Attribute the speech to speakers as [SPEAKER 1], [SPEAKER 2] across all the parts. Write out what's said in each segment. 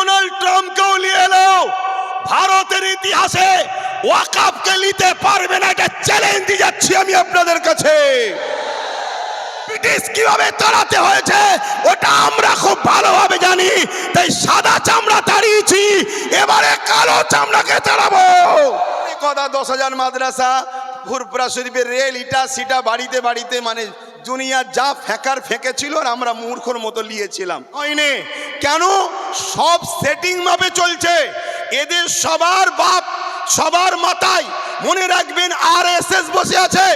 [SPEAKER 1] Donald ট্রাম্পকেও নিয়ে এলো ভারতের ইতিহাসে ওয়াকাফকে নিতে পারবে না, এটা চ্যালেঞ্জ দিয়ে যাচ্ছি আমি আপনাদের কাছে। ব্রিটিশ কীভাবে তাড়াতে হয়েছে, ওটা আমরা খুব ভালোভাবে জানি, তাই সাদা চামড়া তাড়িয়েছি, এবারে কালো চামড়াকে তাড়াবো। কথা দশ হাজার মাদ্রাসা ফুরপুরা শরীফের রেল, ইটা, সিটা, বাড়িতে বাড়িতে মানে দুনিয়া যা ফেকার ফেঁকেছিল আর আমরা মূর্খর মতো নিয়েছিলাম হয়নি। কেন? সব সেটিং মাপে চলছে। এদের সবার বাপ, সবার মাথায় মনে রাখবেন আর বসে আছে।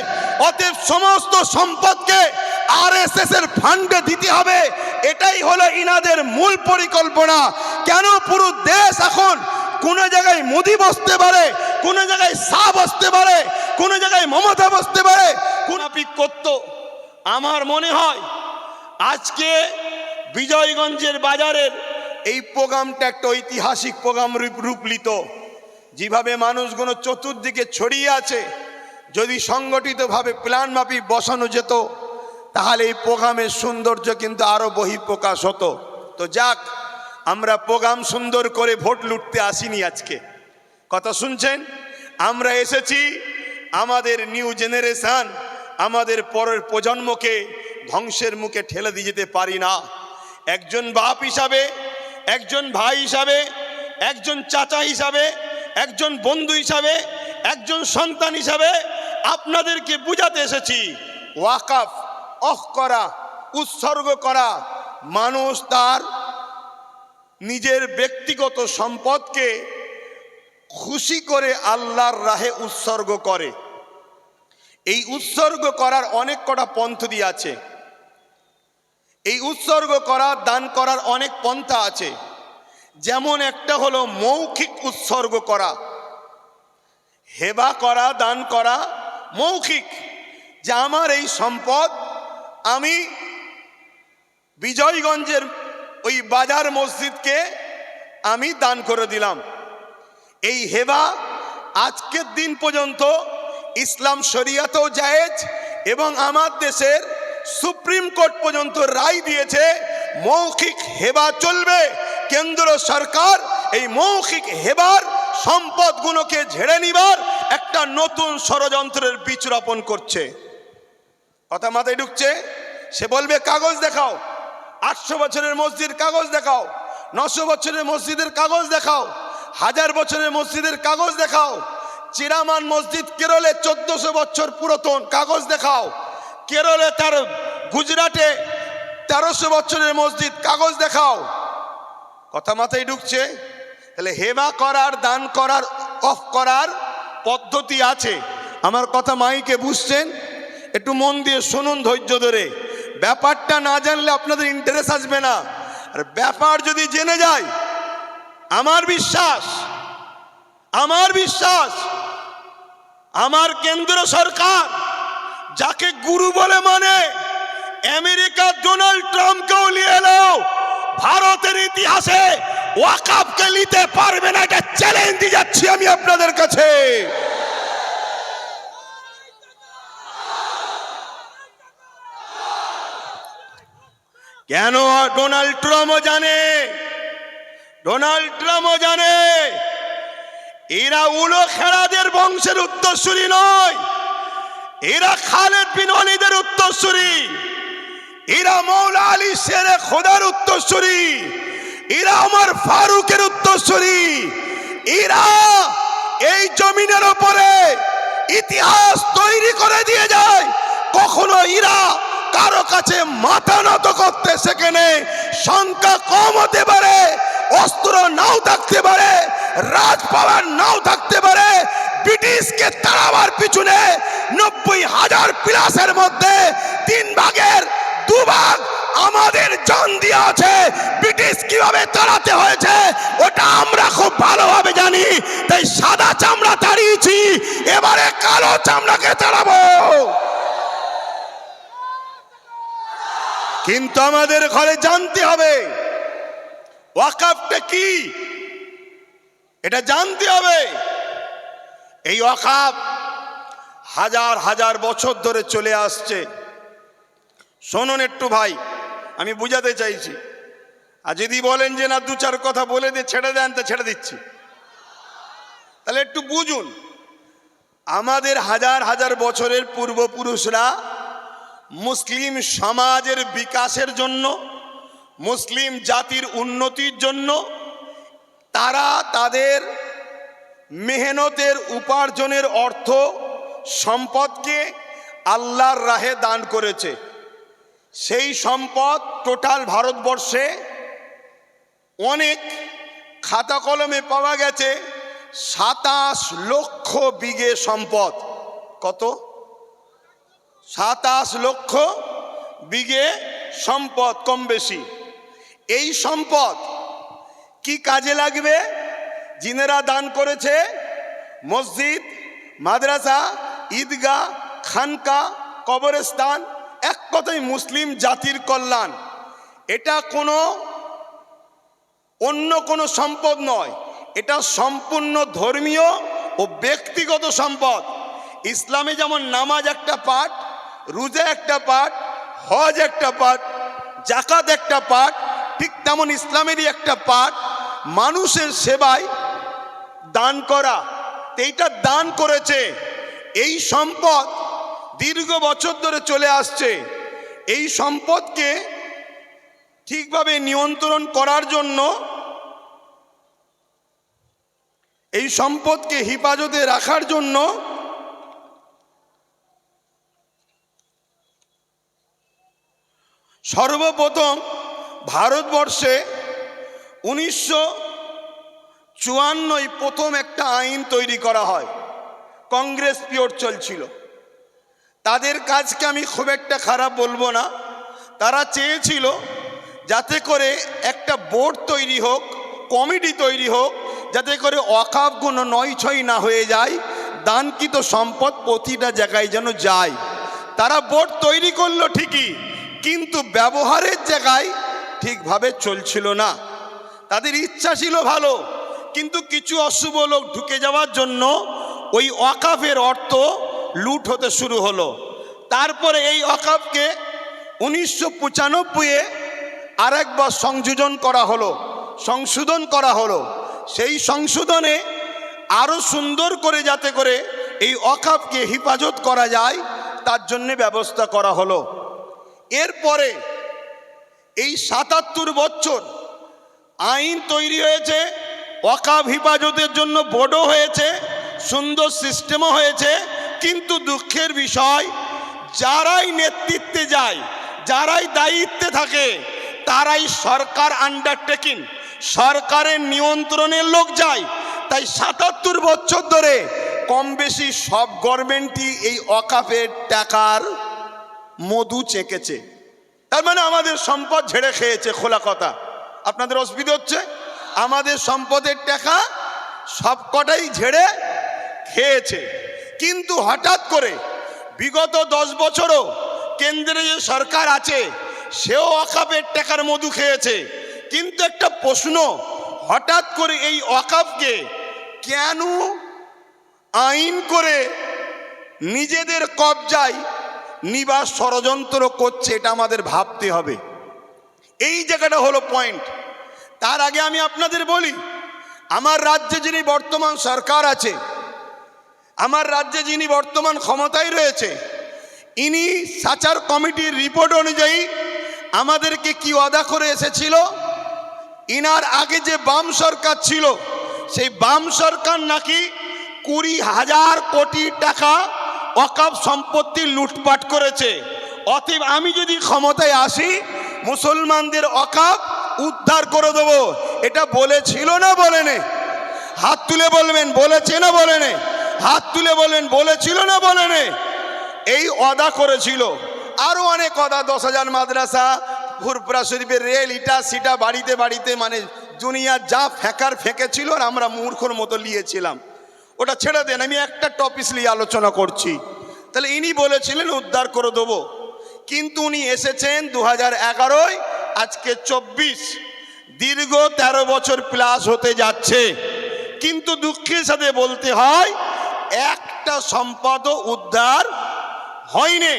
[SPEAKER 1] অতএব সমস্ত সম্পদকে আর এর ফান্ডে দিতে হবে। এটাই হলো ইনাদের মূল পরিকল্পনা। কেন পুরো দেশ এখন কোন জায়গায় মোদি বসতে পারে, কোন জায়গায় শাহ বসতে পারে, কোন জায়গায় মমতা বসতে পারে? কোন আপনি করতো আমার মনে হয় আজকে বিজয়গঞ্জের বাজারের এই প্রোগ্রামটা একটা ঐতিহাসিক প্রোগ্রাম রূপ নিত যেভাবে মানুষগুলো চতুর্দিকে ছড়িয়ে আছে, যদি সংগঠিতভাবে প্ল্যান মাফিক বসানো যেত, তাহলে এই প্রোগ্রামের সৌন্দর্য কিন্তু আরও বহিঃপ্রকাশ হতো। তো যাক, আমরা প্রোগ্রাম সুন্দর করে ভোট লুটতে আসিনি আজকে। কথা শুনছেন? আমরা এসেছি আমাদের নিউ জেনারেশন আমাদের পরের প্রজন্মকে ধ্বংসের মুখে ঠেলে দিয়ে যেতে পারি না। একজন বাপ হিসাবে, একজন ভাই হিসাবে, একজন চাচা হিসাবে, একজন বন্ধু হিসাবে, একজন সন্তান হিসাবে আপনাদেরকে বুঝাতে এসেছি, ওয়াকাফ অফ করা, উৎসর্গ করা মানুষ তার নিজের ব্যক্তিগত সম্পদকে খুশি করে আল্লাহর রাহে উৎসর্গ করে। এই উৎসর্গ করার অনেক কটা পন্থী আছে। এই উৎসর্গ করা দান করার অনেক পন্থা আছে। যেমন একটা হলো মৌখিক উৎসর্গ করা। হেবা করা, দান করা মৌখিক। যে আমার এই সম্পদ, আমি বিজয়গঞ্জের ওই বাজার মসজিদকে আমি দান করে দিলাম। এই হেবা আজকের দিন পর্যন্ত ইসলাম শরিয়াতেও জায়েজ এবং আমার দেশের সুপ্রিম কোর্ট পর্যন্ত রায় দিয়েছে, মৌখিক হেবা চলবে। কেন্দ্র সরকার এই মৌখিক হেবার সম্পদগুলোকে ঝেড়ে নিবার একটা নতুন ষড়যন্ত্রের বীজ রোপণ করছে। কথা মাথায় ঢুকছে? সে বলবে, কাগজ দেখাও। আটশো বছরের মসজিদ কাগজ দেখাও। নশো বছরের মসজিদের কাগজ দেখাও। হাজার বছরের মসজিদের কাগজ দেখাও। চিরামান মসজিদ কেরলে চোদ্দশো বছর পুরাতন, কাগজ দেখাও। কেরলে তার গুজরাটে তেরোশো বছরের মসজিদ, কাগজ দেখাও। কথা মাথায় ঢুকছে? তাহলে হেবা করার, দান করার, অফ করার পদ্ধতি আছে। আমার কথা মাইকে বুঝছেন? একটু মন দিয়ে শুনুন ধৈর্য ধরে। ব্যাপারটা না জানলে আপনাদের ইন্টারেস্ট আসবে না। আর ব্যাপার যদি জেনে যায়, আমার বিশ্বাস আমার বিশ্বাস আমার কেন্দ্র সরকার, যাকে গুরু বলে মানে আমেরিকা ডোনাল্ড ট্রাম্পকেও নিয়ে এলো ভারতের ইতিহাসে ওয়াকাফকে নিতে পারবে না, এটা চ্যালেঞ্জ দিয়ে যাচ্ছি আমি আপনাদের কাছে। কেন ডোনাল্ড ট্রাম্পও জানে? ডোনাল্ড ট্রাম্পও জানে? এরা উলো খেলাদের বংশের উত্তরসূরি নয়। এরা খালেদ বিন অলিদের উত্তরসূরি। এরা মৌলা আলী শেরে খোদার উত্তরসূরি। এরা আমার ফারুকের উত্তরসূরি। এরা এই জমিনের ওপরে ইতিহাস তৈরি করে দিয়ে যায়। কখনো ইরা কারও কাছে মাথা নত করতে সেখানে সংখ্যা কম হতে পারে, অস্ত্র নাও থাকতে পারে। রাজ পাওয়ার নাও থাকতে পারে। ব্রিটিশকে তাড়াবার পিছনে নব্বই হাজার প্লাসের মধ্যে তিন ভাগের দু ভাগ আমাদের জান দিয়ে আছে। ব্রিটিশ কীভাবে তাড়াতে হয়েছে, ওটা আমরা খুব ভালোভাবে জানি। তাই সাদা চামড়া তাড়িয়েছি, এবারে কালো চামড়াকে তাড়াবো। কিন্তু আমাদের ঘরে জানতে হবে, ওয়াকাফটা কি? এটা জানতে হবে। এই ওয়াকাফ হাজার হাজার বছর ধরে চলে আসছে। শোনুন একটু ভাই, আমি বুঝাতে চাইছি। আর যদি বলেন যে না, দু চার কথা বলে দিয়ে ছেড়ে দেন, তো ছেড়ে দিচ্ছি। তাহলে একটু বুঝুন, আমাদের হাজার হাজার বছরের পূর্বপুরুষরা মুসলিম সমাজের বিকাশের জন্য, মুসলিম জাতির উন্নতির জন্য তারা তাদের মেহনতের উপার্জনের অর্থ সম্পদকে আল্লাহর রাহে দান করেছে। সেই সম্পদ টোটাল ভারতবর্ষে অনেক খাতা কলমে পাওয়া গেছে, সাতাশ লক্ষ বিঘে সম্পদ। কত? সাতাশ লক্ষ বিঘে সম্পদ কম বেশি। এই সম্পদ কি কাজে লাগবে? জিনেরা দান করেছে, মসজিদ, মাদ্রাসা, ঈদগাহ, খানকা, কবরস্থান, এক কথায় মুসলিম জাতির কল্যাণ। এটা কোনো অন্য কোনো সম্পদ নয়। এটা সম্পূর্ণ ধর্মীয় ও ব্যক্তিগত সম্পদ। ইসলামে যেমন নামাজ একটা পাঠ, রোজা একটা পাঠ, হজ একটা পাঠ জাকাত একটা পাঠ, ঠিক তেমন ইসলামেরই একটা পাঠ। মানুষের সেবায় দান করা এইটা দান করেছে। এই সম্পদ দীর্ঘ বছর ধরে চলে আসছে। এই সম্পদকে ঠিকভাবে নিয়ন্ত্রণ করার জন্য এই সম্পদকে হেফাজতে রাখার জন্য সর্বপ্রথম ভারতবর্ষে উনিশশো চুয়ান্নয় প্রথম একটা আইন তৈরি করা হয়। কংগ্রেস পিওর চলছিল। তাদের কাজকে আমি খুব একটা খারাপ বলব না। তারা চেয়েছিল যাতে করে একটা বোর্ড তৈরি হোক, কমিটি তৈরি হোক, যাতে করে অকাপগুলো নয় ছয় না হয়ে যায়, দানকৃত সম্পদ প্রতিটা জায়গায় যেন যায়। তারা বোর্ড তৈরি করল ঠিকই, কিন্তু ব্যবহারের জায়গায় ঠিকভাবে চলছিল না। তাদের ইচ্ছা ছিল ভালো, কিন্তু কিছু অশুভ লোক ঢুকে যাওয়ার জন্য ওই অকাফের অর্থ লুট হতে শুরু হলো। তারপরে এই অকাফকে উনিশশো পঁচানব্বইয়ে আরেকবার সংযোজন করা হলো, সংশোধন করা হলো। সেই সংশোধনে আরও সুন্দর করে যাতে করে এই অকাপকে হেফাজত করা যায়, তার জন্য ব্যবস্থা করা হলো। এরপরে এই সাতাত্তর বছর আইন তৈরি হয়েছে অকাপ হেফাজতের জন্য বোর্ডও হয়েছে, সুন্দর সিস্টেমও হয়েছে, কিন্তু দুঃখের বিষয়, যারাই নেতৃত্বে যায়, যারাই দায়িত্বে থাকে, তারাই সরকার আন্ডারটেকিং সরকারের নিয়ন্ত্রণের লোক যায়। তাই সাতাত্তর বছর ধরে কম বেশি সব গভর্নমেন্টই এই অকাপের টাকার মধু চেকেছে। তার মানে আমাদের সম্পদ ঝেড়ে খেয়েছে খোলা কথা। আপনাদের অসুবিধা হচ্ছে? আমাদের সম্পদের টাকা সব কটাই ঝেড়ে খেয়েছে। কিন্তু হঠাৎ করে বিগত দশ বছরও কেন্দ্রে যে সরকার আছে, সেও অকাপের টাকার মধু খেয়েছে। কিন্তু একটা প্রশ্ন, হঠাৎ করে এই অকাপকে কেন আইন করে নিজেদের কবজায় নিবাস ষড়যন্ত্র করছে, এটা আমাদের ভাবতে হবে। এই জায়গাটা হলো পয়েন্ট তার আগে আমি আপনাদের বলি, আমার রাজ্যে যিনি বর্তমান সরকার আছে, আমার রাজ্যে যিনি বর্তমান ক্ষমতায় রয়েছে, ইনি সাচার কমিটির রিপোর্ট অনুযায়ী আমাদেরকে কি অদা করে এসেছিল? ইনার আগে যে বাম সরকার ছিল, সেই বাম সরকার নাকি কুড়ি হাজার কোটি টাকা অকাপ সম্পত্তি লুটপাট করেছে। অতএব আমি যদি ক্ষমতায় আসি মুসলমানদের অকাপ উদ্ধার করে দেব। এটা বলেছিল না বলেনে? হাত তুলে বলবেন, বলেছে না বলেনে? হাত তুলে বলবেন, বলেছিল না বলেনে? এই অদা করেছিল। আরও অনেক অদা দশ হাজার মাদ্রাসা ফুরপুরা শরীফের রেল, ইটা, সিটা, বাড়িতে বাড়িতে মানে দুনিয়া যা ফেঁকার ফেঁকেছিল আর আমরা মূর্খর মতো নিয়েছিলাম ওটা ছেড়ে দেন, আমি একটা টপিস নিয়ে আলোচনা করছি। তাহলে ইনি বলেছিলেন, উদ্ধার করে দেবো। কিন্তু উনি এসেছেন দু হাজার এগারোয়, আজকে চব্বিশ। দীর্ঘ ১৩ বছর প্লাস হতে যাচ্ছে। কিন্তু দুঃখের সাথে বলতে হয়, একটা সম্পদও উদ্ধার হয়নি।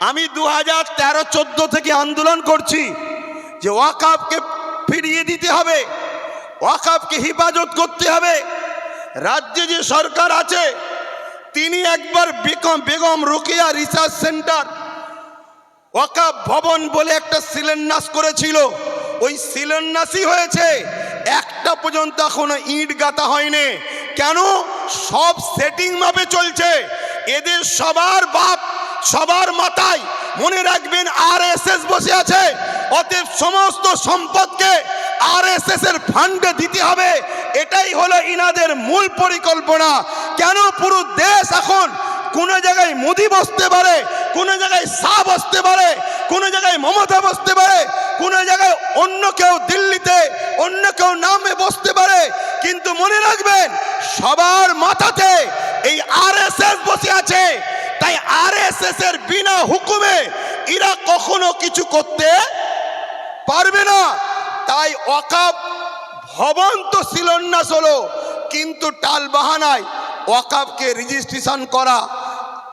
[SPEAKER 1] আমি দু হাজার তেরো চোদ্দ থেকে আন্দোলন করছি যে ওয়াকাপকে ফিরিয়ে দিতে হবে ওয়াকাবকে হেফাজত করতে হবে। রাজ্যে যে সরকার আছে, তিনি একবার বেগম বেগম রোকেয়া রিসার্চ সেন্টার ওয়াকাব ভবন বলে একটা শিলান্যাস করেছিল। ওই শিলান্যাসই হয়েছে। একটা পর্যন্ত এখনও ইট গাঁথা হয়নি। কেন? সব সেটিং মাপে চলছে। এদের সবার বাপ, সবার মাথায় মনে রাখবেন আর বসে আছে। অতএব সমস্ত সম্পদকে আর এর ফান্ডে দিতে হবে। এটাই হলো ইনাদের মূল পরিকল্পনা। কেন পুরো দেশ এখন কোনো জায়গায় মুদি বসতে পারে? কোনো জায়গায় শাহ বসতে পারে, কোনো জায়গায় মমতা বসতে পারে, কোনো জায়গায় অন্য কেউ দিল্লিতে, অন্য কেউ নামে বসতে পারে, কিন্তু মনে রাখবেন সবার মাথাতে এই আরএসএস বসে আছে। তাই আরএসএস এর বিনা হুকুমে এরা কখনো কিছু করতে পারবে না। তাই ওয়াকাব ভবন তো শিলান্যাস হলো, কিন্তু টাল বাহানায় ওয়াকাবকে রেজিস্ট্রেশন করা,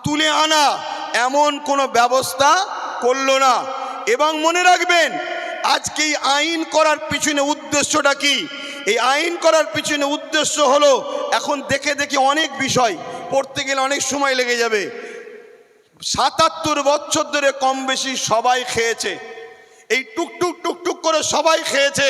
[SPEAKER 1] তুলে আনা এমন কোনো ব্যবস্থা করল না। এবং মনে রাখবেন, আজকে এই আইন করার পিছনে উদ্দেশ্যটা কি? এই আইন করার পিছনে উদ্দেশ্য হলো, এখন দেখে দেখে অনেক বিষয় পড়তে গেলে অনেক সময় লেগে যাবে। সাতাত্তর বছর ধরে কম বেশি সবাই খেয়েছে। এই টুকটুক টুকটুক করে সবাই খেয়েছে।